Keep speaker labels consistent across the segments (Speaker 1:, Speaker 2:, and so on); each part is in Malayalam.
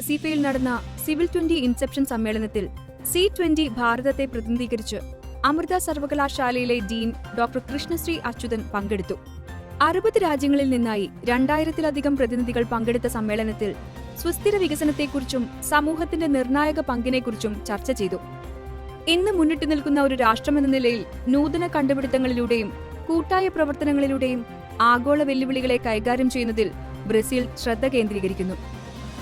Speaker 1: റെസീഫയിൽ നടന്ന സിവിൽ ട്വന്റി ഇൻസെപ്ഷൻ സമ്മേളനത്തിൽ സി ട്വന്റി ഭാരതത്തെ പ്രതിനിധീകരിച്ച് അമൃത സർവകലാശാലയിലെ ഡീൻ ഡോക്ടർ കൃഷ്ണശ്രീ അച്യുതൻ പങ്കെടുത്തു. അറുപത് രാജ്യങ്ങളിൽ നിന്നായി രണ്ടായിരത്തിലധികം പ്രതിനിധികൾ പങ്കെടുത്ത സമ്മേളനത്തിൽ സുസ്ഥിര വികസനത്തെക്കുറിച്ചും സമൂഹത്തിന്റെ നിർണായക പങ്കിനെക്കുറിച്ചും ചർച്ച ചെയ്തു. ഇന്ന് മുന്നിട്ട് നിൽക്കുന്ന ഒരു രാഷ്ട്രമെന്ന നിലയിൽ നൂതന കണ്ടുപിടുത്തങ്ങളിലൂടെയും കൂട്ടായ പ്രവർത്തനങ്ങളിലൂടെയും ആഗോള വെല്ലുവിളികളെ കൈകാര്യം ചെയ്യുന്നതിൽ ബ്രസീൽ ശ്രദ്ധ കേന്ദ്രീകരിക്കുന്നു.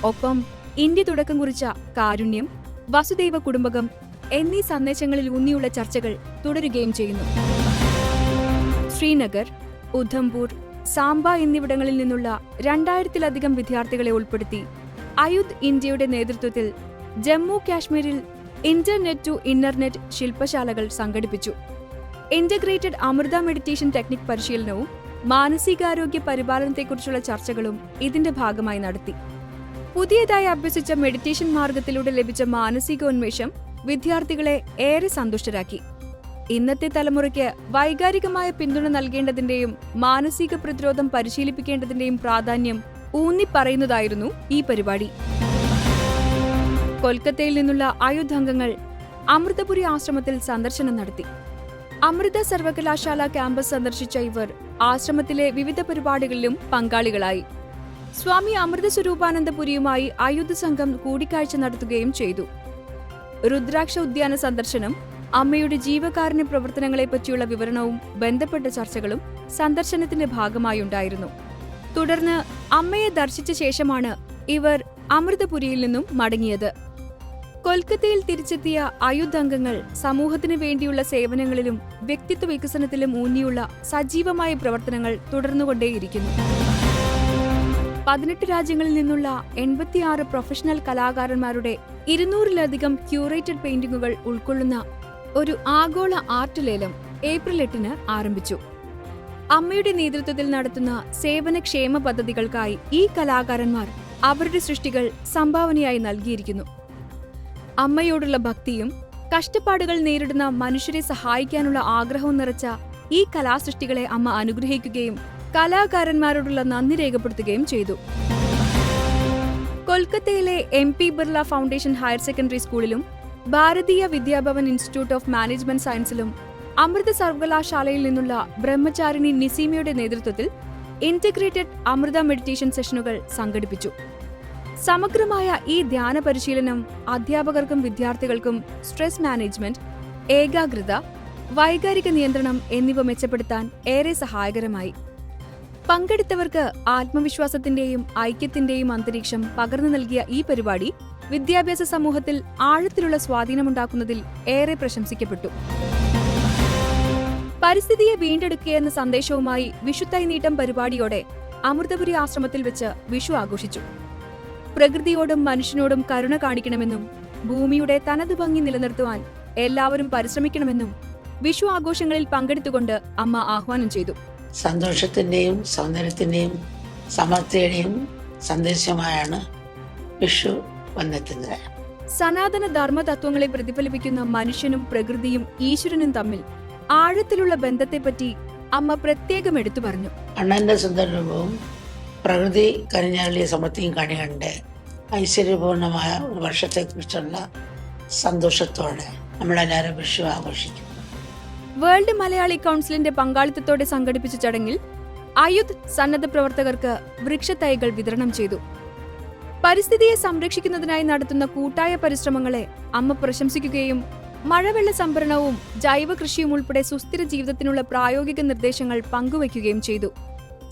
Speaker 1: ഒപ്പം ഇന്ത്യ തുടക്കം കുറിച്ച കാരുണ്യം വസുദൈവ കുടുംബകം എന്നീ സന്ദേശങ്ങളിൽ ഊന്നിയുള്ള ചർച്ചകൾ തുടരുകയും ചെയ്യുന്നു. ശ്രീനഗർ ഉധംപൂർ സാംബ എന്നിവിടങ്ങളിൽ നിന്നുള്ള രണ്ടായിരത്തിലധികം വിദ്യാർത്ഥികളെ ഉൾപ്പെടുത്തി അയുദ് ഇന്ത്യയുടെ നേതൃത്വത്തിൽ ജമ്മു കാശ്മീരിൽ ഇന്റർനെറ്റ് ടു ഇന്റർനെറ്റ് ശില്പശാലകൾ സംഘടിപ്പിച്ചു. ഇന്റഗ്രേറ്റഡ് അമൃത മെഡിറ്റേഷൻ ടെക്നിക് പരിശീലനവും മാനസികാരോഗ്യ പരിപാലനത്തെക്കുറിച്ചുള്ള ചർച്ചകളും ഇതിന്റെ ഭാഗമായി നടത്തി. പുതിയതായി അഭ്യസിച്ച മെഡിറ്റേഷൻ മാർഗത്തിലൂടെ ലഭിച്ച മാനസികോന്മേഷം വിദ്യാർത്ഥികളെ ഏറെ സന്തുഷ്ടരാക്കി. ഇന്നത്തെ തലമുറയ്ക്ക് വൈകാരികമായ പിന്തുണ നൽകേണ്ടതിന്റെയും മാനസിക പ്രതിരോധം പരിശീലിപ്പിക്കേണ്ടതിന്റെയും പ്രാധാന്യം ഊന്നിപ്പറയുന്നതായിരുന്നു ഈ പരിപാടി. കൊൽക്കത്തയിൽ നിന്നുള്ള അയുധ് അമൃതപുരി ആശ്രമത്തിൽ സന്ദർശനം നടത്തി. അമൃത സർവകലാശാല ക്യാമ്പസ് സന്ദർശിച്ച ഇവർ ആശ്രമത്തിലെ വിവിധ പരിപാടികളിലും പങ്കാളികളായി. സ്വാമി അമൃത സ്വരൂപാനന്ദപുരിയുമായി ആയുധ സംഘം കൂടിക്കാഴ്ച നടത്തുകയും ചെയ്തു. രുദ്രാക്ഷ ഉദ്യാന സന്ദർശനം അമ്മയുടെ ജീവകാരുണ്യ പ്രവർത്തനങ്ങളെപ്പറ്റിയുള്ള വിവരണവും ബന്ധപ്പെട്ട ചർച്ചകളും സന്ദർശനത്തിന്റെ ഭാഗമായി ഉണ്ടായിരുന്നു തുടർന്ന് അമ്മയെ ദർശിച്ച ശേഷമാണ് ഇവർ അമൃതപുരിയിൽ നിന്നും മടങ്ങിയത്. കൊൽക്കത്തയിൽ തിരിച്ചെത്തിയ അയുദ്ധംഗങ്ങൾ സമൂഹത്തിന് വേണ്ടിയുള്ള സേവനങ്ങളിലും വ്യക്തിത്വ വികസനത്തിലും ഊന്നിയുള്ള സജീവമായ പ്രവർത്തനങ്ങൾ തുടർന്നുകൊണ്ടേയിരിക്കുന്നു. പതിനെട്ട് രാജ്യങ്ങളിൽ നിന്നുള്ള എൺപത്തിയാറ് പ്രൊഫഷണൽ കലാകാരന്മാരുടെ ഇരുന്നൂറിലധികം ക്യൂറേറ്റഡ് പെയിന്റിംഗുകൾ ഉൾക്കൊള്ളുന്ന ഒരു ആഗോള ആർട്ട് ലേലം ഏപ്രിൽ എട്ടിന് ആരംഭിച്ചു. അമ്മയുടെ നേതൃത്വത്തിൽ നടത്തുന്ന സേവനക്ഷേമ പദ്ധതികൾക്കായി ഈ കലാകാരന്മാർ അവരുടെ സൃഷ്ടികൾ സംഭാവനയായി നൽകിയിരിക്കുന്നു. അമ്മയോടുള്ള ഭക്തിയും കഷ്ടപ്പാടുകൾ നേരിടുന്ന മനുഷ്യരെ സഹായിക്കാനുള്ള ആഗ്രഹവും നിറച്ച ഈ കലാസൃഷ്ടികളെ അമ്മ അനുഗ്രഹിക്കുകയും കലാകാരന്മാരോടുള്ള നന്ദി രേഖപ്പെടുത്തുകയും ചെയ്തു. കൊൽക്കത്തയിലെ M P Birla foundation higher secondary സ്കൂളിലും Bharatiya Vidyabhavan institute of management സയൻസിലും Amrita സർവകലാശാലയിൽ നിന്നുള്ള ബ്രഹ്മചാരിണി നിസീമയുടെ നേതൃത്വത്തിൽ ഇന്റഗ്രേറ്റഡ് അമൃത മെഡിറ്റേഷൻ സെഷനുകൾ സംഘടിപ്പിച്ചു. സമഗ്രമായ ഈ ധ്യാന പരിശീലനം അധ്യാപകർക്കും വിദ്യാർത്ഥികൾക്കും സ്ട്രെസ് മാനേജ്മെന്റ് ഏകാഗ്രത വൈകാരിക നിയന്ത്രണം എന്നിവ മെച്ചപ്പെടുത്താൻ ഏറെ സഹായകരമായി. പങ്കെടുത്തവർക്ക് ആത്മവിശ്വാസത്തിന്റെയും ഐക്യത്തിന്റെയും അന്തരീക്ഷം പകർന്നു നൽകിയ ഈ പരിപാടി വിദ്യാഭ്യാസ സമൂഹത്തിൽ ആഴത്തിലുള്ള സ്വാധീനമുണ്ടാക്കുന്നതിൽ ഏറെ പ്രശംസിക്കപ്പെട്ടു. പരിസ്ഥിതിയെ വീണ്ടെടുക്കുക എന്ന സന്ദേശവുമായി വിഷുത്തൈ നീട്ടം പരിപാടിയോടെ അമൃതപുരി ആശ്രമത്തിൽ വെച്ച് വിഷു ആഘോഷിച്ചു. പ്രകൃതിയോടും മനുഷ്യനോടും കരുണ കാണിക്കണമെന്നും ഭൂമിയുടെ തനത് ഭംഗി നിലനിർത്തുവാൻ എല്ലാവരും പരിശ്രമിക്കണമെന്നും വിഷു ആഘോഷങ്ങളിൽ പങ്കെടുത്തുകൊണ്ട് അമ്മ ആഹ്വാനം ചെയ്തു.
Speaker 2: സന്തോഷത്തിന്റെയും സൗന്ദര്യത്തിന്റെയും സമൃദ്ധിയുടെയും സന്ദേശമായാണ് വിഷു വന്നെത്തുന്നത്.
Speaker 1: സനാതന ധർമ്മതത്വങ്ങളെ പ്രതിഫലിപ്പിക്കുന്ന മനുഷ്യനും പ്രകൃതിയും ഈശ്വരനും തമ്മിൽ ആഴത്തിലുള്ള ബന്ധത്തെപ്പറ്റി അമ്മ പ്രത്യേകം എടുത്തു പറഞ്ഞു.
Speaker 2: അണ്ണന്റെ സുന്ദരരൂപവും പ്രകൃതി കനിഞ്ഞാളിയ സമൃദ്ധിയും കണികണ്ട് ഐശ്വര്യപൂർണമായ ഒരു വർഷത്തെക്കുറിച്ചുള്ള സന്തോഷത്തോടെ നമ്മളെല്ലാവരും വിഷു ആഘോഷിക്കും.
Speaker 1: വേൾഡ് മലയാളി കൗൺസിലിന്റെ പങ്കാളിത്തത്തോടെ സംഘടിപ്പിച്ച ചടങ്ങിൽ അയുദ് സന്നദ്ധ പ്രവർത്തകർക്ക് വൃക്ഷത്തൈകൾ വിതരണം ചെയ്തു. പരിസ്ഥിതിയെ സംരക്ഷിക്കുന്നതിനായി നടത്തുന്ന കൂട്ടായ പരിശ്രമങ്ങളെ അമ്മ പ്രശംസിക്കുകയും മഴവെള്ള സംഭരണവും ജൈവ കൃഷിയും ഉൾപ്പെടെ സുസ്ഥിര ജീവിതത്തിനുള്ള പ്രായോഗിക നിർദ്ദേശങ്ങൾ പങ്കുവയ്ക്കുകയും ചെയ്തു.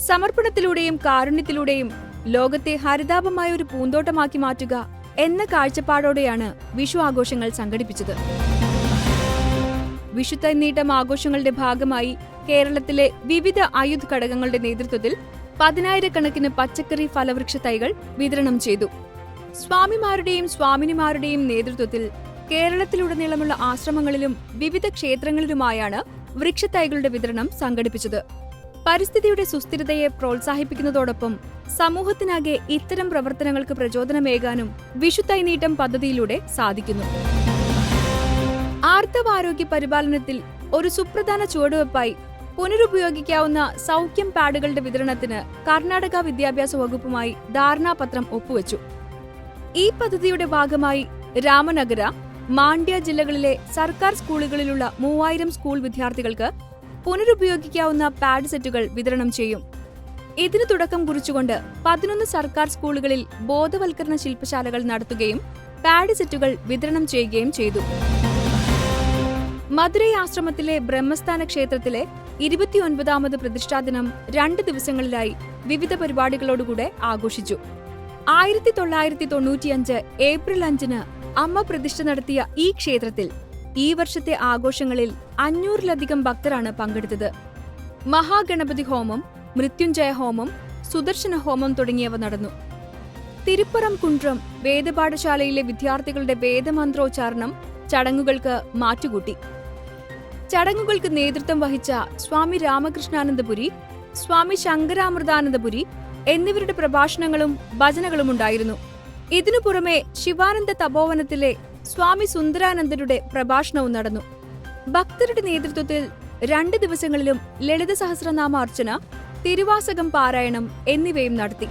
Speaker 1: സമർപ്പണത്തിലൂടെയും കാരുണ്യത്തിലൂടെയും ലോകത്തെ ഹരിതാപമായ ഒരു പൂന്തോട്ടമാക്കി മാറ്റുക എന്ന കാഴ്ചപ്പാടോടെയാണ് വിഷു ആഘോഷങ്ങൾ സംഘടിപ്പിച്ചത്. വിഷുത്തൈ നീട്ടം ആഘോഷങ്ങളുടെ ഭാഗമായി കേരളത്തിലെ വിവിധ ആയുധ ഘടകങ്ങളുടെ നേതൃത്വത്തിൽ പതിനായിരക്കണക്കിന് പച്ചക്കറി ഫലവൃക്ഷ തൈകൾ വിതരണം ചെയ്തു. സ്വാമിമാരുടെയും സ്വാമിനിമാരുടെയും നേതൃത്വത്തിൽ കേരളത്തിലുടനീളമുള്ള ആശ്രമങ്ങളിലും വിവിധ ക്ഷേത്രങ്ങളിലുമായാണ് വൃക്ഷത്തൈകളുടെ വിതരണം സംഘടിപ്പിച്ചത്. പരിസ്ഥിതിയുടെ സുസ്ഥിരതയെ പ്രോത്സാഹിപ്പിക്കുന്നതോടൊപ്പം സമൂഹത്തിനാകെ ഇത്തരം പ്രവർത്തനങ്ങൾക്ക് പ്രചോദനമേകാനും വിഷുത്തൈനീട്ടം പദ്ധതിയിലൂടെ സാധിക്കുന്നു. ആർത്തവാരോഗ്യ പരിപാലനത്തിൽ ഒരു സുപ്രധാന ചുവടുവെപ്പായി പുനരുപയോഗിക്കാവുന്ന സൗഖ്യം പാഡുകളുടെ വിതരണത്തിന് കർണാടക വിദ്യാഭ്യാസ വകുപ്പുമായി ധാരണാപത്രം ഒപ്പുവച്ചു. ഈ പദ്ധതിയുടെ ഭാഗമായി രാമനഗര മാണ്ഡ്യ ജില്ലകളിലെ സർക്കാർ സ്കൂളുകളിലുള്ള മൂവായിരം സ്കൂൾ വിദ്യാർത്ഥികൾക്ക് പുനരുപയോഗിക്കാവുന്ന പാഡ് സെറ്റുകൾ വിതരണം ചെയ്യും. ഇതിന് തുടക്കം കുറിച്ചുകൊണ്ട് പതിനൊന്ന് സർക്കാർ സ്കൂളുകളിൽ ബോധവൽക്കരണ ശില്പശാലകൾ നടത്തുകയും പാഡ് സെറ്റുകൾ വിതരണം ചെയ്യുകയും ചെയ്തു. മധുരൈ ആശ്രമത്തിലെ ബ്രഹ്മസ്ഥാന ക്ഷേത്രത്തിലെ ഇരുപത്തിയൊൻപതാമത് പ്രതിഷ്ഠാ ദിനം രണ്ട് ദിവസങ്ങളിലായി വിവിധ പരിപാടികളോടുകൂടെ ആഘോഷിച്ചു. ആയിരത്തി തൊള്ളായിരത്തി തൊണ്ണൂറ്റിയഞ്ച് ഏപ്രിൽ അഞ്ചിന് അമ്മ പ്രതിഷ്ഠ നടത്തിയ ഈ ക്ഷേത്രത്തിൽ ഈ വർഷത്തെ ആഘോഷങ്ങളിൽ അഞ്ഞൂറിലധികം ഭക്തരാണ് പങ്കെടുത്തത്. മഹാഗണപതി ഹോമം മൃത്യുഞ്ജയ ഹോമം സുദർശന ഹോമം തുടങ്ങിയവ നടന്നു. തിരുപ്പറം കുണ്ട്രം വേദപാഠശാലയിലെ വിദ്യാർത്ഥികളുടെ വേദമന്ത്രോച്ചാരണം ചടങ്ങുകൾക്ക് മാറ്റുകൂട്ടി. ചടങ്ങുകൾക്ക് നേതൃത്വം വഹിച്ച സ്വാമി രാമകൃഷ്ണാനന്ദപുരി സ്വാമി ശങ്കരാമൃതാനന്ദപുരി എന്നിവരുടെ പ്രഭാഷണങ്ങളും ഭജനകളും ഉണ്ടായിരുന്നു. ഇതിനു പുറമെ ശിവാനന്ദ തപോവനത്തിലെ സ്വാമി സുന്ദരാനന്ദരുടെ പ്രഭാഷണവും നടന്നു. ഭക്തരുടെ നേതൃത്വത്തിൽ രണ്ട് ദിവസങ്ങളിലും ലളിത സഹസ്രനാമാർച്ചന തിരുവാസകം പാരായണം എന്നിവയും നടത്തി.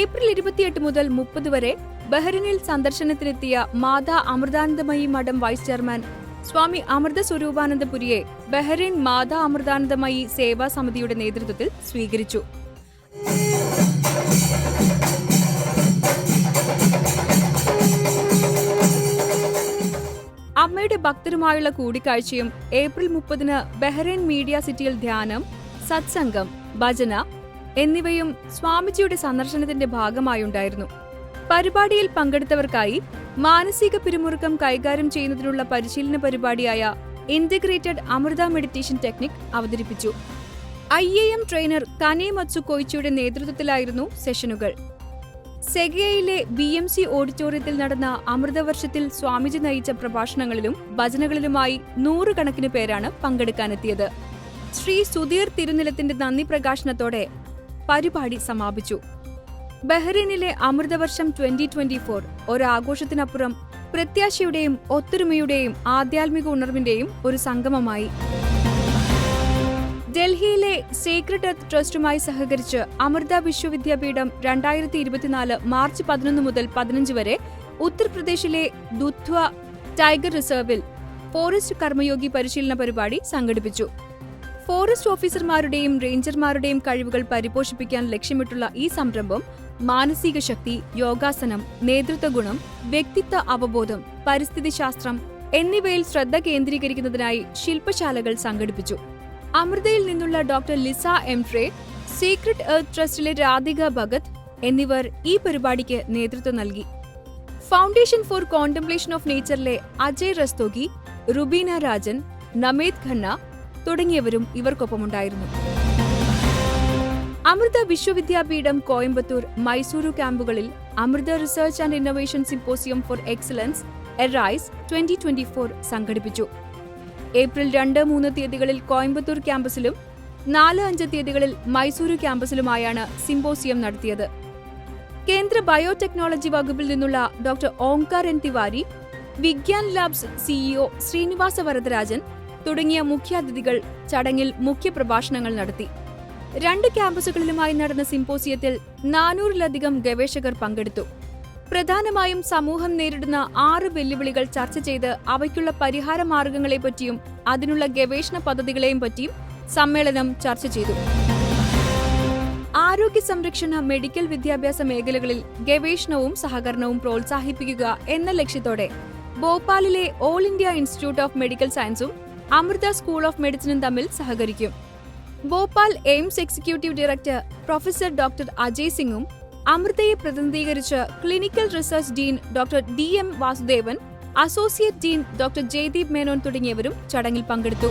Speaker 1: ഏപ്രിൽ ഇരുപത്തിയെട്ട് മുതൽ മുപ്പത് വരെ ബഹ്റിനിൽ സന്ദർശനത്തിനെത്തിയ മാതാ അമൃതാനന്ദമയി മഠം വൈസ് ചെയർമാൻ സ്വാമി അമൃത സ്വരൂപാനന്ദപുരിയെ ബഹ്റൈൻ മാതാ അമൃതാനന്ദമയി സേവാ സമിതിയുടെ നേതൃത്വത്തിൽ സ്വീകരിച്ചു. അമ്മയുടെ ഭക്തരുമായുള്ള കൂടിക്കാഴ്ചയും ഏപ്രിൽ മുപ്പതിന് ബഹ്റൈൻ മീഡിയ സിറ്റിയിൽ ധ്യാനം സത്സംഗം ഭജന എന്നിവയും സ്വാമിജിയുടെ സന്ദർശനത്തിന്റെ ഭാഗമായുണ്ടായിരുന്നു. പരിപാടിയിൽ പങ്കെടുത്തവർക്കായി മാനസിക പിരിമുറുക്കം കൈകാര്യം ചെയ്യുന്നതിനുള്ള പരിശീലന പരിപാടിയായ ഇന്റഗ്രേറ്റഡ് അമൃത മെഡിറ്റേഷൻ ടെക്നിക് അവതരിപ്പിച്ചു. I A M trainer Kanematsu കൊയ്ച്ചിയുടെ നേതൃത്വത്തിലായിരുന്നു സെഷനുകൾ. സെഗയയിലെ ബി എം സി ഓഡിറ്റോറിയത്തിൽ നടന്ന അമൃതവർഷത്തിൽ സ്വാമിജി നയിച്ച പ്രഭാഷണങ്ങളിലും ഭജനകളിലുമായി നൂറുകണക്കിന് പേരാണ് പങ്കെടുക്കാനെത്തിയത്. ശ്രീ സുധീർ തിരുനിലത്തിന്റെ നന്ദി പ്രകാശനത്തോടെ പരിപാടി സമാപിച്ചു. ബഹ്റൈനിലെ അമൃതവർഷം ട്വന്റി ട്വന്റി ഫോർ ഒരാഘോഷത്തിനപ്പുറം പ്രത്യാശയുടെയും ഒത്തൊരുമയുടെയും ആധ്യാത്മിക ഉണർവിന്റെയും ഒരു സംഗമമായി. ഡൽഹിയിലെ സീക്രട്ട് എർത്ത് ട്രസ്റ്റുമായി സഹകരിച്ച് അമൃത വിശ്വവിദ്യാപീഠം രണ്ടായിരത്തി ഇരുപത്തിനാല് മാർച്ച് പതിനൊന്ന് മുതൽ പതിനഞ്ച് വരെ ഉത്തർപ്രദേശിലെ ദുധ്വ ടൈഗർ റിസർവിൽ ഫോറസ്റ്റ് കർമ്മയോഗി പരിശീലന പരിപാടി സംഘടിപ്പിച്ചു. ഫോറസ്റ്റ് ഓഫീസർമാരുടെയും റേഞ്ചർമാരുടെയും കഴിവുകൾ പരിപോഷിപ്പിക്കാൻ ലക്ഷ്യമിട്ടുള്ള ഈ സംരംഭം മാനസിക ശക്തി യോഗാസനം നേതൃത്വ ഗുണം വ്യക്തിത്വ അവബോധം പരിസ്ഥിതി ശാസ്ത്രം എന്നിവയിൽ ശ്രദ്ധ കേന്ദ്രീകരിക്കുന്നതിനായി ശില്പശാലകൾ സംഘടിപ്പിച്ചു. അമൃതയിൽ നിന്നുള്ള ഡോക്ടർ ലിസ എംട്രേ സീക്രട്ട് എർത്ത് ട്രസ്റ്റിലെ രാധിക ഭഗത് എന്നിവർ ഈ പരിപാടിക്ക് നേതൃത്വം നൽകി. ഫൗണ്ടേഷൻ ഫോർ കോണ്ടംപ്ലേഷൻ ഓഫ് നേച്ചറിലെ അജയ് റസ്തോഗി റുബീന രാജൻ നമേത് ഖന്ന തുടങ്ങിയവരും ഇവർക്കൊപ്പമുണ്ടായിരുന്നു. അമൃത വിശ്വവിദ്യാപീഠം കോയമ്പത്തൂർ മൈസൂരു ക്യാമ്പുകളിൽ Amrita research and innovation symposium for excellence arise twenty twenty four സംഘടിപ്പിച്ചു. ഏപ്രിൽ രണ്ട് മൂന്ന് തീയതികളിൽ കോയമ്പത്തൂർ ക്യാമ്പസിലും നാല് അഞ്ച് തീയതികളിൽ മൈസൂരു ക്യാമ്പസിലുമായാണ് സിംപോസിയം നടത്തിയത്. കേന്ദ്ര ബയോടെക്നോളജി വകുപ്പിൽ നിന്നുള്ള doctor Omkar N Tiwari Vigyan labs CEO Srinivasa Varadarajan തുടങ്ങിയ മുഖ്യാതിഥികൾ ചടങ്ങിൽ മുഖ്യപ്രഭാഷണങ്ങൾ നടത്തി. രണ്ട് ക്യാമ്പസുകളിലുമായി നടന്ന സിംപോസിയത്തിൽ നാനൂറിലധികം ഗവേഷകർ പങ്കെടുത്തു. പ്രധാനമായും സമൂഹം നേരിടുന്ന ആറ് വെല്ലുവിളികൾ ചർച്ച ചെയ്ത് അവയ്ക്കുള്ള പരിഹാര മാർഗങ്ങളെപ്പറ്റിയും അതിനുള്ള ഗവേഷണ പദ്ധതികളെയും പറ്റിയും സമ്മേളനം ചർച്ച ചെയ്തു. ആരോഗ്യ സംരക്ഷണ മെഡിക്കൽ വിദ്യാഭ്യാസ മേഖലകളിൽ ഗവേഷണവും സഹകരണവും പ്രോത്സാഹിപ്പിക്കുക എന്ന ലക്ഷ്യത്തോടെ ഭോപ്പാലിലെ all India institute of medical സയൻസും അമൃത സ്കൂൾ ഓഫ് മെഡിസിനും തമ്മിൽ സഹകരിക്കും. Bhopal AIIMS executive director professor doctor Ajay സിംഗും അമൃതയെ പ്രതിനിധീകരിച്ച് clinical research dean doctor D M Vasudevan associate dean doctor Jaideep Menon തുടങ്ങിയവരും ചടങ്ങിൽ പങ്കെടുത്തു.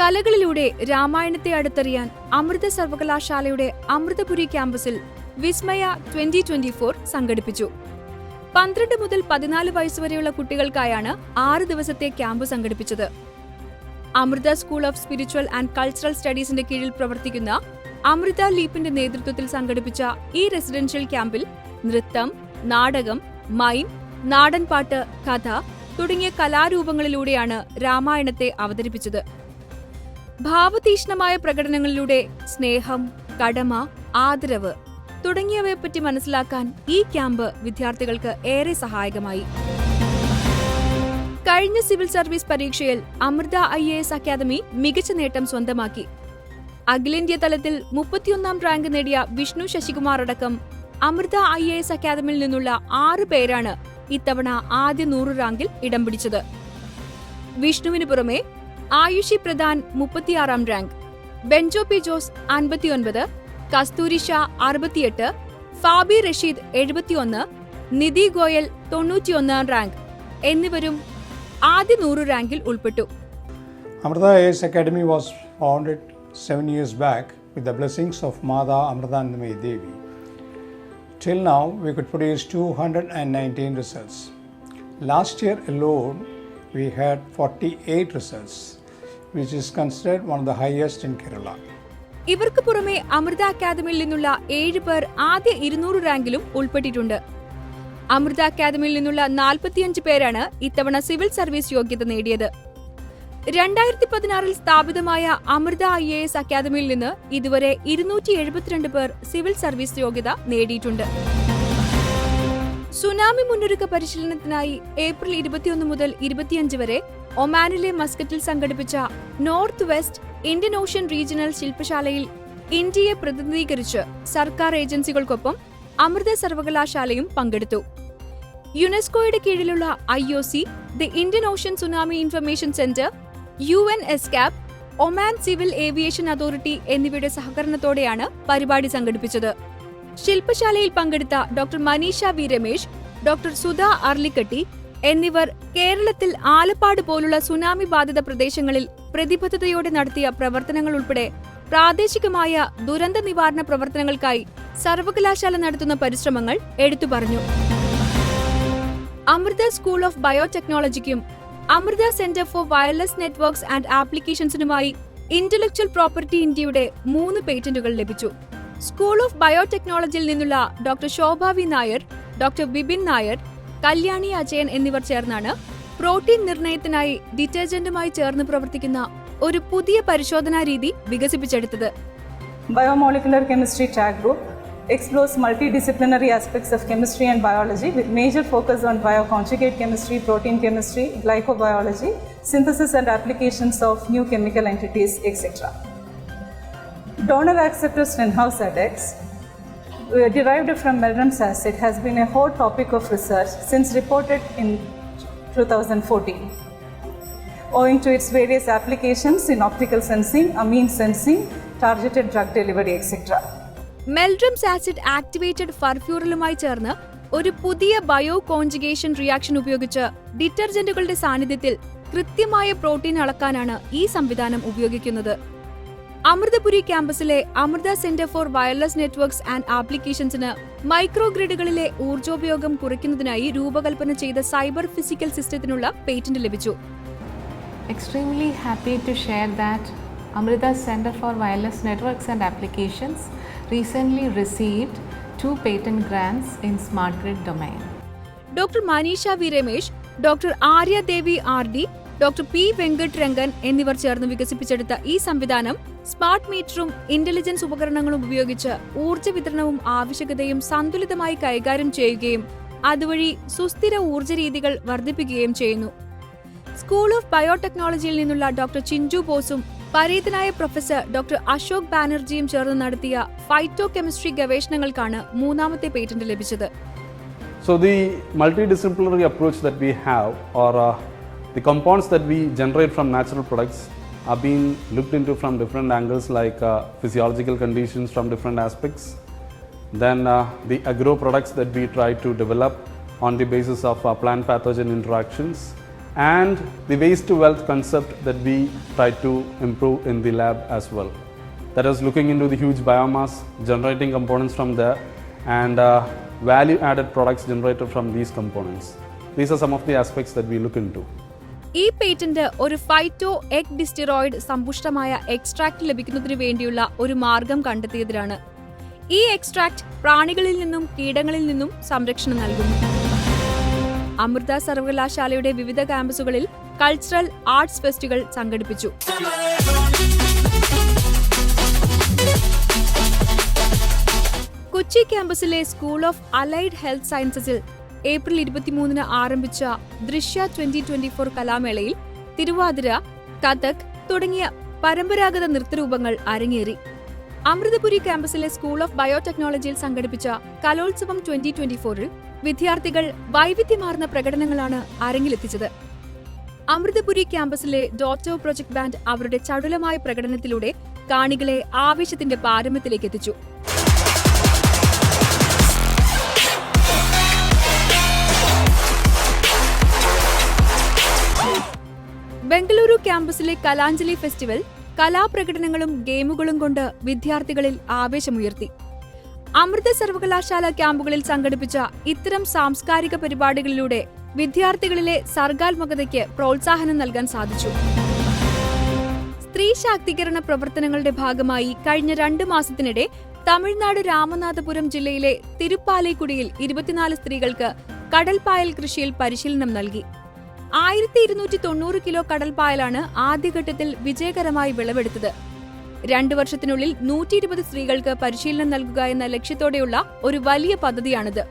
Speaker 1: കലകളിലൂടെ രാമായണത്തെ അടുത്തറിയാൻ അമൃത സർവകലാശാലയുടെ അമൃതപുരി ക്യാമ്പസിൽ വിസ്മയ ട്വന്റി ട്വന്റി ഫോർ സംഘടിപ്പിച്ചു. പന്ത്രണ്ട് മുതൽ പതിനാല് വയസ്സുവരെയുള്ള കുട്ടികൾക്കായാണ് ആറ് ദിവസത്തെ ക്യാമ്പ് സംഘടിപ്പിച്ചത്. Amrita school of spiritual and cultural സ്റ്റഡീസിന്റെ കീഴിൽ പ്രവർത്തിക്കുന്ന അമൃത ലീപ്പിന്റെ നേതൃത്വത്തിൽ സംഘടിപ്പിച്ച ഈ റെസിഡൻഷ്യൽ ക്യാമ്പിൽ നൃത്തം നാടകം മൈം നാടൻപാട്ട് കഥ തുടങ്ങിയ കലാരൂപങ്ങളിലൂടെയാണ് രാമായണത്തെ അവതരിപ്പിച്ചത്. ഭാവതീഷ്ണമായ പ്രകടനങ്ങളിലൂടെ സ്നേഹം കടമ ആദരവ് തുടങ്ങിയവയെപ്പറ്റി മനസ്സിലാക്കാൻ ഈ ക്യാമ്പ് വിദ്യാർത്ഥികൾക്ക് ഏറെ സഹായകമായി. കഴിഞ്ഞ സിവിൽ സർവീസ് പരീക്ഷയിൽ Amrita I A S academy മികച്ച നേട്ടം സ്വന്തമാക്കി. അഖിലേന്ത്യാ തലത്തിൽ മുപ്പത്തിയൊന്നാം റാങ്ക് നേടിയ വിഷ്ണു ശശികുമാർ അടക്കം അമൃത ഐ എ എസ് അക്കാദമിയിൽ നിന്നുള്ള ആറ് പേരാണ് ഇത്തവണ ആദ്യ നൂറ് റാങ്കിൽ ഇടം പിടിച്ചത്. വിഷ്ണുവിന് പുറമെ ആയുഷി പ്രധാൻ മുപ്പത്തിയാറാം റാങ്ക് ബെഞ്ചോ പി ജോസ് അൻപത്തിയൊൻപത് കസ്തൂരി ഷാ അറുപത്തിയെട്ട് ഫാബി റഷീദ് എഴുപത്തിയൊന്ന് നിധി ഗോയൽ തൊണ്ണൂറ്റിയൊന്നാം റാങ്ക് എന്നിവരും ആദ്യ നൂറ് റാങ്കിൽ ഉൾപ്പെട്ടു
Speaker 3: Amrita IAS Academy was founded seven years back with the blessings of Mada Amritanandamayi Devi. Till now, we could produce 219 results. Last year alone, we had 48 results, which is considered one of the highest in Kerala.
Speaker 1: ഇവർക്ക് പുറമെ അമൃത അക്കാദമിയിൽ നിന്നുള്ള ഏഴ് പേർ ആദ്യ ഇരുന്നൂറ് റാങ്കിലും ഉൾപ്പെട്ടിട്ടുണ്ട് അമൃത അക്കാദമിയിൽ നിന്നുള്ള നാൽപ്പത്തിയഞ്ച് പേരാണ് ഇത്തവണ സിവിൽ സർവീസ് യോഗ്യത നേടിയത്. രണ്ടായിരത്തി പതിനാറിൽ സ്ഥാപിതമായ അമൃത ഐ എ എസ് അക്കാദമിയിൽ നിന്ന് ഇതുവരെ ഇരുന്നൂറ്റി എഴുപത്തിരണ്ട് പേർ സിവിൽ സർവീസ് യോഗ്യത നേടിയിട്ടുണ്ട്. സുനാമി മുന്നൊരുക്ക പരിശീലനത്തിനായി ഏപ്രിൽ ഇരുപത്തിയൊന്ന് മുതൽ ഇരുപത്തിയഞ്ച് വരെ ഒമാനിലെ മസ്കറ്റിൽ സംഘടിപ്പിച്ച north west Indian ocean regional ശില്പശാലയിൽ ഇന്ത്യയെ പ്രതിനിധീകരിച്ച് സർക്കാർ ഏജൻസികൾക്കൊപ്പം അമൃത സർവകലാശാലയും പങ്കെടുത്തു. യുനെസ്കോയുടെ കീഴിലുള്ള I O C the Indian ocean tsunami information centre U N ESCAP Oman civil aviation authority എന്നിവയുടെ സഹകരണത്തോടെയാണ് പരിപാടി സംഘടിപ്പിച്ചത്. ശില്പശാലയിൽ പങ്കെടുത്ത doctor Maneesha V Ramesh doctor Sudha Arlikatti എന്നിവർ കേരളത്തിൽ ആലപ്പാട് പോലുള്ള സുനാമി ബാധിത പ്രദേശങ്ങളിൽ പ്രതിബദ്ധതയോടെ നടത്തിയ പ്രവർത്തനങ്ങൾ ഉൾപ്പെടെ പ്രാദേശികമായ ദുരന്ത നിവാരണ പ്രവർത്തനങ്ങൾക്കായി സർവകലാശാല നടത്തുന്ന പരിശ്രമങ്ങൾ എടുത്തു പറഞ്ഞു. Amrita school of ബയോടെക്നോളജിക്കും Amrita centre for wireless networks and ആപ്ലിക്കേഷൻസിനുമായി intellectual property ഇന്ത്യയുടെ മൂന്ന് പേറ്റന്റുകൾ ലഭിച്ചു. സ്കൂൾ ഓഫ് ബയോടെക്നോളജിയിൽ നിന്നുള്ള doctor Shobha V Nair doctor Bipin Nair Kalyani Ajayan എന്നിവർ ചേർന്നാണ് പ്രോട്ടീൻ നിർണയത്തിനായി ഡിറ്റർജന്റുമായി ചേർന്ന് പ്രവർത്തിക്കുന്ന ഒരു പുതിയ പരിശോധനാ രീതി വികസിപ്പിച്ചെടുത്തത്.
Speaker 4: Biomolecular chemistry tag Group explores multidisciplinary aspects of chemistry and biology with major focus on bioconjugate chemistry, protein chemistry, glycobiology, synthesis and applications of new chemical entities, etc. Donor acceptor Stenhouse ADEX, uh, derived from Melrom's acid, has been a hot topic of research since reported in 2014 owing to its various applications in optical sensing, amine sensing, targeted drug delivery, etc.
Speaker 1: Meldrum's acid activated ഫർഫ്യൂറലുമായി ചേർന്ന് ഒരു പുതിയ ബയോ കോൺജുഗേഷൻ റിയാക്ഷൻ ഉപയോഗിച്ച് ഡിറ്റർജന്റുകളുടെ സാന്നിധ്യത്തിൽ കൃത്യമായ പ്രോട്ടീൻ അളക്കാനാണ് ഈ സംവിധാനം ഉപയോഗിക്കുന്നത്. Amritapuri ക്യാമ്പസിലെ Amrita centre for wireless networks and ആപ്ലിക്കേഷൻസിന് മൈക്രോഗ്രിഡുകളിലെ ഊർജോപയോഗം കുറയ്ക്കുന്നതിനായി രൂപകൽപ്പന ചെയ്ത സൈബർ ഫിസിക്കൽ സിസ്റ്റത്തിനുള്ള പേറ്റന്റ് ലഭിച്ചു.
Speaker 5: Extremely happy to share that Amrita Center for Wireless Networks and Applications recently received two patent grants in smart grid domain.
Speaker 1: Doctor Maneesha V Ramesh doctor Arya Devi R D doctor P Venkatrangan എന്നിവർ ചേർന്ന് വികസിപ്പിച്ചെടുത്ത ഈ സംവിധാനം സ്മാർട്ട് മീറ്ററും ഇന്റലിജൻസ് ഉപകരണങ്ങളും ഉപയോഗിച്ച് ഊർജ വിതരണവും ആവശ്യകതയും സന്തുലിതമായി കൈകാര്യം ചെയ്യുകയും അതുവഴി സുസ്ഥിര ഊർജ രീതികൾ വർദ്ധിപ്പിക്കുകയും ചെയ്യുന്നു. സ്കൂൾ ഓഫ് ബയോടെക്നോളജിയിൽ നിന്നുള്ള ഡോക്ടർ ചിഞ്ചു ബോസും പരീതനായ പ്രൊഫസർ ഡോക്ടർ അശോക് ബാനർജിയും ചേർന്ന് നടത്തിയ ഫൈറ്റോ കെമിസ്ട്രി ഗവേഷണങ്ങൾക്കാണ് മൂന്നാമത്തെ പേറ്റന്റ് ലഭിച്ചത്.
Speaker 6: So the multi disciplinary approach that we have or the compounds that we generate from natural products ah been looked in to from different angles like physiological conditions from different aspects then the agro products that we try to develop on the basis of plant pathogen interactions and the waste to wealth concept that we try to improve in the lab as well. That is looking into the huge biomass, generating components from there, and uh, value added products generated from these components. These are some of the aspects that we look into.
Speaker 1: ഈ പേറ്റന്റ് ഒരു ഫൈറ്റോ എഗ് ഡിസ്റ്റിറോയിഡ് സമ്പുഷ്ടമായ എക്സ്ട്രാക്ട് ലഭിക്കുന്നതിന് വേണ്ടിയുള്ള ഒരു മാർഗം കണ്ടെത്തിയതിലാണ് ഈ എക്സ്ട്രാക്ട് പ്രാണികളിൽ നിന്നും കീടങ്ങളിൽ നിന്നും സംരക്ഷണം നൽകുന്നു അമൃത സർവകലാശാലയുടെ വിവിധ ക്യാമ്പസുകളിൽ കൾച്ചറൽ ആർട്സ് ഫെസ്റ്റുകൾ സംഘടിപ്പിച്ചു. കൊച്ചി ക്യാമ്പസിലെ സ്കൂൾ ഓഫ് അലൈഡ് ഹെൽത്ത് സയൻസസിൽ ഏപ്രിൽ ഇരുപത്തിമൂന്നിന് ആരംഭിച്ച ദൃശ്യ ട്വന്റി ട്വന്റി ഫോർ കലാമേളയിൽ തിരുവാതിര കഥക് തുടങ്ങിയ പരമ്പരാഗത നൃത്തരൂപങ്ങൾ അരങ്ങേറി. അമൃതപുരി ക്യാമ്പസിലെ സ്കൂൾ ഓഫ് ബയോടെക്നോളജിയിൽ സംഘടിപ്പിച്ച കലോത്സവം ട്വന്റി ട്വന്റി ഫോറിൽ വിദ്യാർത്ഥികൾ വൈവിധ്യമാർന്ന പ്രകടനങ്ങളാണ് അരങ്ങിലെത്തിച്ചത്. അമൃതപുരി ക്യാമ്പസിലെ ഡോട്ടോ പ്രൊജക്ട് ബാൻഡ് അവരുടെ ചടുലമായ പ്രകടനത്തിലൂടെ കാണികളെ ആവേശത്തിന്റെ പാരമ്യത്തിലേക്ക് എത്തിച്ചു. ബംഗളൂരു ക്യാമ്പസിലെ കലാഞ്ജലി ഫെസ്റ്റിവൽ കലാപ്രകടനങ്ങളും ഗെയിമുകളും കൊണ്ട് വിദ്യാർത്ഥികളിൽ ആവേശമുയർത്തി. അമൃത സർവകലാശാല ക്യാമ്പുകളിൽ സംഘടിപ്പിച്ച ഇത്തരം സാംസ്കാരിക പരിപാടികളിലൂടെ വിദ്യാർത്ഥികളിലെ സർഗാത്മകതയ്ക്ക് പ്രോത്സാഹനം നൽകാൻ സാധിച്ചു. സ്ത്രീ ശാക്തീകരണ പ്രവർത്തനങ്ങളുടെ ഭാഗമായി കഴിഞ്ഞ രണ്ട് മാസത്തിനിടെ തമിഴ്നാട് രാമനാഥപുരം ജില്ലയിലെ തിരുപ്പാലൈക്കുടിയിൽ ഇരുപത്തിനാല് സ്ത്രീകൾക്ക് കടൽപ്പായൽ കൃഷിയിൽ പരിശീലനം നൽകി. ആയിരത്തി ഇരുന്നൂറ്റി തൊണ്ണൂറ് കിലോ കടൽപ്പായലാണ് ആദ്യഘട്ടത്തിൽ വിജയകരമായി വിളവെടുത്തത്. രണ്ടു വർഷത്തിനുള്ളിൽ നൂറ്റി ഇരുപത് സ്ത്രീകൾക്ക് പരിശീലനം നൽകുക എന്ന ലക്ഷ്യത്തോടെയുള്ള ഒരു വലിയ പദ്ധതിയാണിത്.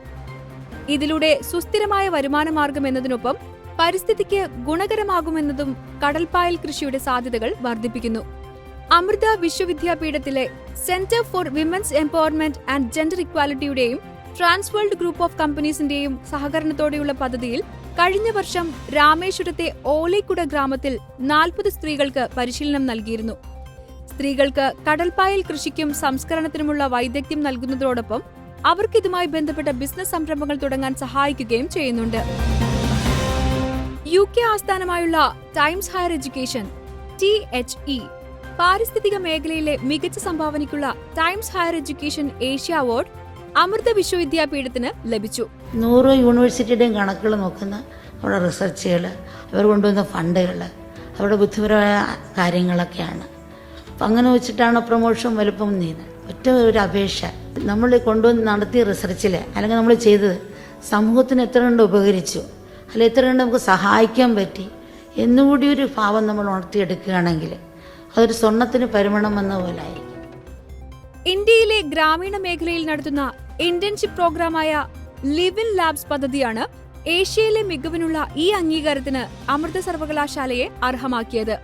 Speaker 1: ഇതിലൂടെ സുസ്ഥിരമായ വരുമാന മാർഗം എന്നതിനൊപ്പം പരിസ്ഥിതിക്ക് ഗുണകരമാകുമെന്നതും കടൽപ്പായൽ കൃഷിയുടെ സാധ്യതകൾ വർദ്ധിപ്പിക്കുന്നു. Amrita വിശ്വവിദ്യാപീഠത്തിലെ centre for women's empowerment and gender ഇക്വാലിറ്റിയുടെയും Transworld group of കമ്പനീസിന്റെയും സഹകരണത്തോടെയുള്ള പദ്ധതിയിൽ കഴിഞ്ഞ വർഷം രാമേശ്വരത്തെ ഓലൈക്കുട ഗ്രാമത്തിൽ നാൽപ്പത് സ്ത്രീകൾക്ക് പരിശീലനം നൽകിയിരുന്നു. സ്ത്രീകൾക്ക് കടൽപ്പായൽ കൃഷിക്കും സംസ്കരണത്തിനുമുള്ള വൈദഗ്ധ്യം നൽകുന്നതോടൊപ്പം അവർക്ക് ഇതുമായി ബന്ധപ്പെട്ട ബിസിനസ് സംരംഭങ്ങൾ തുടങ്ങാൻ സഹായിക്കുകയും ചെയ്യുന്നുണ്ട്. യു കെ ആസ്ഥാനമായുള്ള Times Higher Education T H E പാരിസ്ഥിതിക മേഖലയിലെ മികച്ച സംഭാവനയ്ക്കുള്ള Times Higher Education Asia award Amrita വിശ്വവിദ്യാപീഠത്തിന് ലഭിച്ചു.
Speaker 2: നൂറ് യൂണിവേഴ്സിറ്റിയുടെയും കണക്കുകൾ നോക്കുന്ന അവരുടെ റിസർച്ചുകൾ അവർ കൊണ്ടുവന്ന ഫണ്ടുകൾ അവരുടെ ബുദ്ധിപരമായ കാര്യങ്ങളൊക്കെയാണ്. അപ്പം അങ്ങനെ വെച്ചിട്ടാണ് പ്രൊമോഷൻ വലുപ്പം നീത് ഒറ്റ ഒരു അപേക്ഷ. നമ്മൾ കൊണ്ടുവന്ന് നടത്തിയ റിസർച്ചിൽ അല്ലെങ്കിൽ നമ്മൾ ചെയ്തത് സമൂഹത്തിന് എത്ര കണ്ട് ഉപകരിച്ചു അല്ലെങ്കിൽ എത്ര കണ്ട് നമുക്ക് സഹായിക്കാൻ പറ്റി എന്നുകൂടി ഒരു ഭാവം നമ്മൾ ഉണർത്തിയെടുക്കുകയാണെങ്കിൽ അതൊരു സ്വർണത്തിന് പരിമണം എന്ന പോലെ
Speaker 1: ഇന്ത്യയിലെ ഗ്രാമീണ മേഖലയിൽ നടത്തുന്ന ഇന്റേൺഷിപ്പ് പ്രോഗ്രാമായ ലിവ് ഇൻ ലാബ്സ് പദ്ധതിയാണ് ഏഷ്യയിലെ മികവിനുള്ള ഈ അംഗീകാരത്തിന് അമൃത സർവകലാശാലയെ അർഹമാക്കിയത്.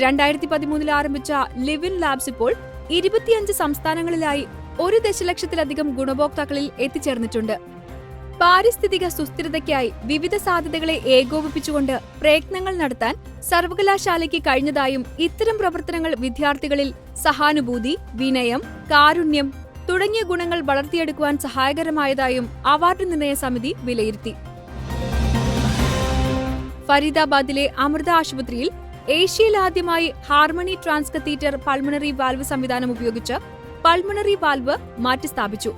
Speaker 1: രണ്ടായിരത്തി പതിമൂന്നിൽ ആരംഭിച്ച ലിവ് ഇൻ ലാബ്സ് ഇപ്പോൾ ഇരുപത്തിയഞ്ച് സംസ്ഥാനങ്ങളിലായി ഒരു ദശലക്ഷത്തിലധികം ഗുണഭോക്താക്കളിൽ എത്തിച്ചേർന്നിട്ടുണ്ട്. പാരിസ്ഥിതിക സുസ്ഥിരതയ്ക്കായി വിവിധ സാധ്യതകളെ ഏകോപിപ്പിച്ചുകൊണ്ട് പ്രയത്നങ്ങൾ നടത്താൻ സർവകലാശാലയ്ക്ക് കഴിഞ്ഞതായും ഇത്തരം പ്രവർത്തനങ്ങൾ വിദ്യാർത്ഥികളിൽ സഹാനുഭൂതി വിനയം കാരുണ്യം തുടങ്ങിയ ഗുണങ്ങൾ വളർത്തിയെടുക്കുവാൻ സഹായകരമായതായും അവാർഡ് നിർണയ സമിതി വിലയിരുത്തി. ഫരീദാബാദിലെ അമൃത ആശുപത്രിയിൽ ഏഷ്യയിൽ ആദ്യമായി ഹാർമണി ട്രാൻസ്കത്തീറ്റർ പൾമണറി വാൽവ് സംവിധാനം ഉപയോഗിച്ച് പൾമണറി വാൽവ് മാറ്റിസ്ഥാപിച്ചു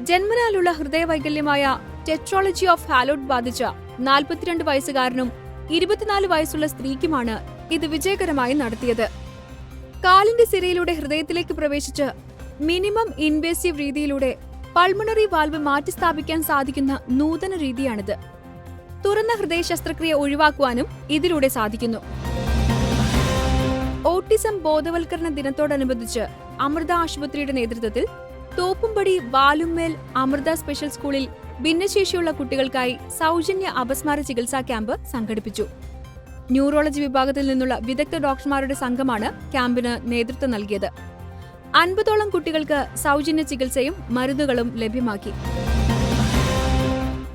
Speaker 1: ജന്മനാലുള്ള ഹൃദയവൈകല്യമായ ടെട്രോളജി ഓഫ് ഹാലോട്ട് ബാധിച്ച നാൽപ്പത്തിരണ്ട് വയസ്സുകാരനും ഇരുപത്തിനാല് വയസ്സുള്ള സ്ത്രീക്കുമാണ് ഇത് വിജയകരമായി നടത്തിയത്. കാലിന്റെ സിരയിലൂടെ ഹൃദയത്തിലേക്ക് പ്രവേശിച്ച് മിനിമം ഇൻവേസീവ് രീതിയിലൂടെ പൾമണറി വാൽവ് മാറ്റിസ്ഥാപിക്കാൻ സാധിക്കുന്ന നൂതന രീതിയാണിത്. തുറന്ന ഹൃദയ ശസ്ത്രക്രിയ ഒഴിവാക്കുവാനും ഇതിലൂടെ സാധിക്കുന്നു. ഓട്ടിസം ബോധവൽക്കരണ ദിനത്തോടനുബന്ധിച്ച് അമൃത ആശുപത്രിയുടെ നേതൃത്വത്തിൽ തോപ്പുംപടി വാലുമേൽ അമൃത സ്പെഷ്യൽ സ്കൂളിൽ ഭിന്നശേഷിയുള്ള കുട്ടികൾക്കായി സൗജന്യ അപസ്മാര ചികിത്സാ ക്യാമ്പ് സംഘടിപ്പിച്ചു. ന്യൂറോളജി വിഭാഗത്തിൽ നിന്നുള്ള വിദഗ്ധ ഡോക്ടർമാരുടെ സംഘമാണ് ക്യാമ്പിന് നേതൃത്വം നൽകിയത്. അൻപതോളം കുട്ടികൾക്ക് സൗജന്യ ചികിത്സയും മരുന്നുകളും ലഭ്യമാക്കി.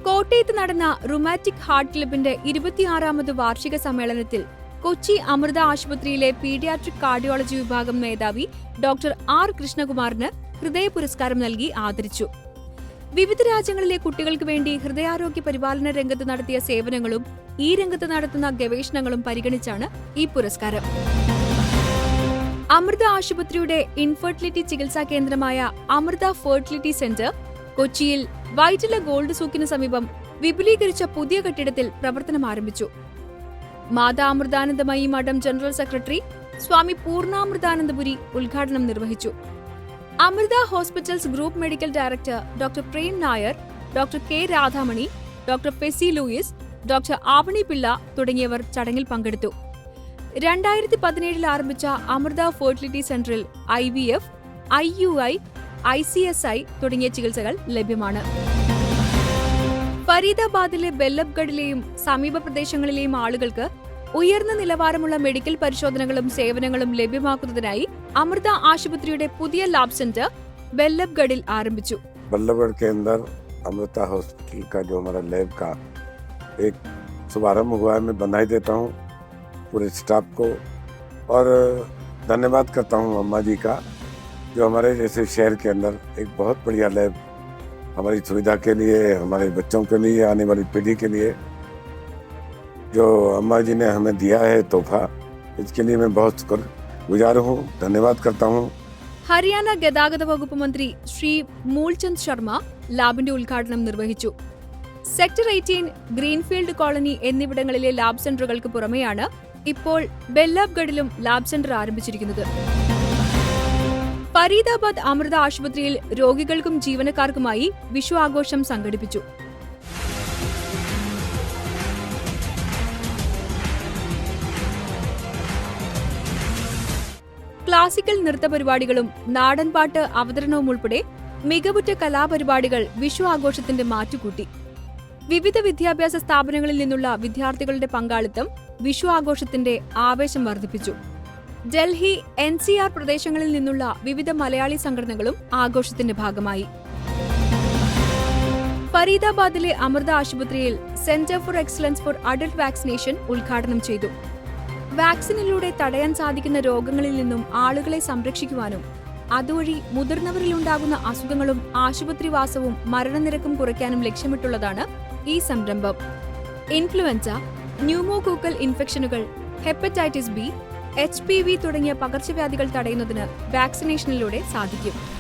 Speaker 1: കോട്ടയത്ത് നടന്ന റുമാറ്റിക് ഹാർട്ട് ക്ലബിന്റെ ഇരുപത്തിയാറാമത് വാർഷിക സമ്മേളനത്തിൽ കൊച്ചി അമൃത ആശുപത്രിയിലെ പീഡിയാട്രിക് കാർഡിയോളജി വിഭാഗം മേധാവി ഡോക്ടർ ആർ കൃഷ്ണകുമാറിന് ഹൃദയ പുരസ്കാരം നൽകി ആദരിച്ചു. വിവിധ രാജ്യങ്ങളിലെ കുട്ടികൾക്ക് വേണ്ടി ഹൃദയാരോഗ്യ പരിപാലന രംഗത്ത് നടത്തിയ സേവനങ്ങളും ഈ രംഗത്ത് നടത്തുന്ന ഗവേഷണങ്ങളും പരിഗണിച്ചാണ് ഈ പുരസ്കാരം. അമൃത ആശുപത്രിയുടെ ഇൻഫെർട്ടിലിറ്റി ചികിത്സാ കേന്ദ്രമായ അമൃത ഫെർട്ടിലിറ്റി സെന്റർ കൊച്ചിയിൽ വൈറ്റില ഗോൾഡ് സൂക്കിന് സമീപം വിപുലീകരിച്ച പുതിയ കെട്ടിടത്തിൽ പ്രവർത്തനം ആരംഭിച്ചു. മാതാ അമൃതാനന്ദമയി മഠം ജനറൽ സെക്രട്ടറി സ്വാമി പൂർണാമൃതാനന്ദപുരി ഉദ്ഘാടനം നിർവഹിച്ചു. Amrita hospitals group medical director doctor Prem Nair doctor K Radhamani doctor Fessy Louis doctor Avani Pillai തുടങ്ങിയവർ ചടങ്ങിൽ പങ്കെടുത്തു. രണ്ടായിരത്തി പതിനേഴിൽ ആരംഭിച്ച അമൃത ഫെർട്ടിലിറ്റി സെന്ററിൽ I V F I U I I C S I തുടങ്ങിയ ചികിത്സകൾ ലഭ്യമാണ്. ഫരീദാബാദിലെ ബെല്ലബ്ഗഡിലെയും സമീപ പ്രദേശങ്ങളിലെയും ആളുകൾക്ക് ഉയർന്ന നിലവാരമുള്ള മെഡിക്കൽ പരിശോധനകളും സേവനങ്ങളും ലഭ്യമാക്കുന്നതിനായി അമൃത ആശുപത്രിയുടെ പുതിയ ലാബ് സെന്റർ ബെല്ലബ്ഗഡിൽ ആരംഭിച്ചു
Speaker 7: बल्लभगढ़ के अंदर अमृता हॉस्पिटल का जो हमारा लैब का एक शुभारंभ हुआ है मैं बधाई देता हूँ पूरे स्टाफ को और धन्यवाद करता हूँ अम्मा जी का जो हमारे जैसे शहर के अंदर एक बहुत बढ़िया लैब हमारी सुविधा के लिए हमारे बच्चों के लिए आने वाली पीढ़ी के लिए जो अम्मा जी ने हमें दिया है तोहफा इसके लिए मैं बहुत शुक्र गुजार हूँ धन्यवाद करता हूँ
Speaker 1: ഹരിയാന ഗതാഗത വകുപ്പ് മന്ത്രി ശ്രീ മൂൾചന്ദ് ശർമ്മ ലാബിന്റെ ഉദ്ഘാടനം നിർവഹിച്ചു സെക്ടർ എയ്റ്റീൻ ഗ്രീൻഫീൽഡ് കോളനി എന്നിവിടങ്ങളിലെ ലാബ് സെന്ററുകൾക്ക് പുറമെയാണ് ഇപ്പോൾ ബെല്ലാബ്ഗഡിലും ലാബ് സെന്റർ ആരംഭിച്ചിരിക്കുന്നത് ഫരീദാബാദ് അമൃത ആശുപത്രിയിൽ രോഗികൾക്കും ജീവനക്കാർക്കുമായി വിഷു ആഘോഷം സംഘടിപ്പിച്ചു. ക്ലാസിക്കൽ നൃത്ത പരിപാടികളും നാടൻപാട്ട് അവതരണവും ഉൾപ്പെടെ മികവുറ്റ കലാപരിപാടികൾ വിഷു ആഘോഷത്തിന്റെ മാറ്റുകൂട്ടി. വിവിധ വിദ്യാഭ്യാസ സ്ഥാപനങ്ങളിൽ നിന്നുള്ള വിദ്യാർത്ഥികളുടെ പങ്കാളിത്തം വിഷു ആഘോഷത്തിന്റെ ആവേശം വർദ്ധിപ്പിച്ചു. ഡൽഹി എൻ സി ആർ പ്രദേശങ്ങളിൽ നിന്നുള്ള വിവിധ മലയാളി സംഘടനകളും ആഘോഷത്തിന്റെ ഭാഗമായി. ഫരീദാബാദിലെ അമൃത ആശുപത്രിയിൽ centre for excellence for adult vaccination ഉദ്ഘാടനം ചെയ്തു. വാക്സിനിലൂടെ തടയാൻ സാധിക്കുന്ന രോഗങ്ങളിൽ നിന്നും ആളുകളെ സംരക്ഷിക്കുവാനും അതുവഴി മുതിർന്നവരിലുണ്ടാകുന്ന അസുഖങ്ങളും ആശുപത്രിവാസവും മരണനിരക്കും കുറയ്ക്കാനും ലക്ഷ്യമിട്ടുള്ളതാണ് ഈ സംരംഭം. Influenza pneumococcal ഇൻഫെക്ഷനുകൾ hepatitis B H P V തുടങ്ങിയ പകർച്ചവ്യാധികൾ തടയുന്നതിന് വാക്സിനേഷനിലൂടെ സാധിക്കും.